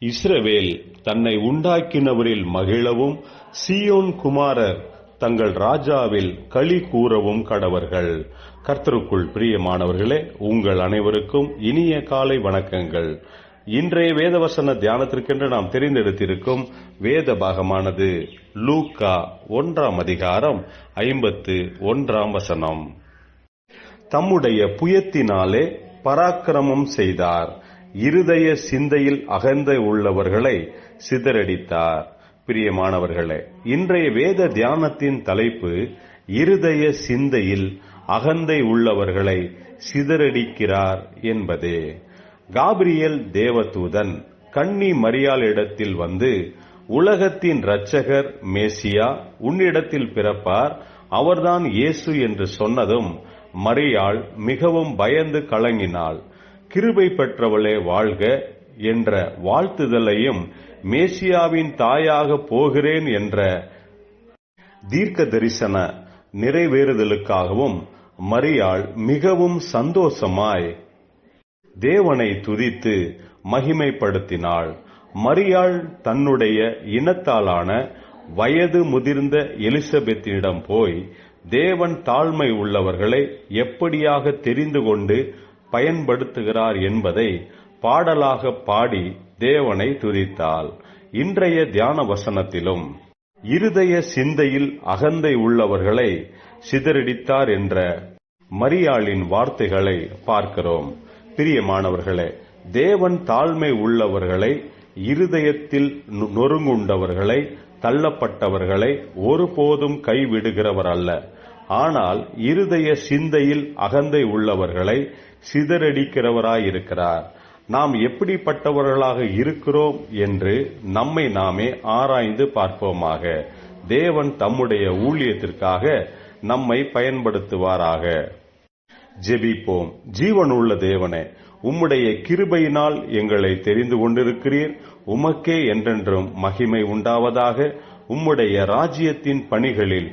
இஸ்ரவேல் தன்னை உண்டாக்கினவரில் மகிழவும் சியோன் குமாரர் தங்கள் ராஜாவில் களி கூறவும் கடவர்கள். கர்த்தருக்குள் பிரியமானவர்களே உங்கள் அனைவருக்கும் இனிய காலை வணக்கங்கள். இன்றைய வேதவசன தியானத்திற்கென்று நாம் தெரிந்தெடுத்திருக்கும் வேத பாகமானது லூக்கா ஒன்றாம் அதிகாரம் ஐம்பத்து ஒன்றாம் வசனம். தம்முடைய புயத்தினாலே பராக்கிரமம் செய்தார். இருதய சிந்தையில் அகந்தை உள்ளவர்களை சிதறடித்தார். பிரியமானவர்களே இன்றைய வேத தியானத்தின் தலைப்பு இருதய சிந்தையில் அகந்தை உள்ளவர்களை சிதறடிக்கிறார் என்பதே. காபிரியல் தேவதூதன் கன்னி மரியாளிடத்தில் வந்து உலகத்தின் இரட்சகர் மேசியா உன்னிடத்தில் பிறப்பார் அவர்தான் இயேசு என்று சொன்னதும் மரியாள் மிகவும் பயந்து கலங்கினாள். கிருபை பெற்றவளே வாழ்க என்ற வாழ்த்துதலையும் மேசியாவின் தாயாக போகிறேன் என்ற தீர்க்க தரிசன நிறைவேறுதலுக்காகவும் மரியாள் மிகவும் சந்தோஷமாய் தேவனை துதித்து மகிமைப்படுத்தினாள். மரியாள் தன்னுடைய இனத்தாலான வயது முதிர்ந்த எலிசபெத்தினிடம் போய் தேவன் தாழ்மை உள்ளவர்களை எப்படியாக தெரிந்து கொண்டு பயன்படுத்துகிறார் என்பதை பாடலாக பாடி தேவனை துதித்தாள் இன்றைய தியான வசனத்திலும் இருதய சிந்தையில் அகந்தை உள்ளவர்களை சிதறடித்தார் என்ற மரியாளின் வார்த்தைகளை பார்க்கிறோம். பிரியமானவர்களே தேவன் தாழ்மை உள்ளவர்களை இருதயத்தில் நொறுங்குண்டவர்களை தள்ளப்பட்டவர்களை ஒருபோதும் கைவிடுகிறவர் அல்ல ஆனால் இருதய சிந்தையில் அகந்தை உள்ளவர்களை சிதறடிக்கிறவராயிருக்கிறார். நாம் எப்படிப்பட்டவர்களாக இருக்கிறோம் என்று நம்மை நாமே ஆராய்ந்து பார்ப்போமாக. தேவன் தம்முடைய ஊழியத்திற்காக நம்மை பயன்படுத்துவாராக. ஜெபிப்போம். ஜீவனுள்ள தேவனே உம்முடைய கிருபையினால் எங்களை தெரிந்து கொண்டிருக்கிறீர். உமக்கே என்றென்றும் மகிமை உண்டாவதாக. உம்முடைய ராஜ்யத்தின் பணிகளில்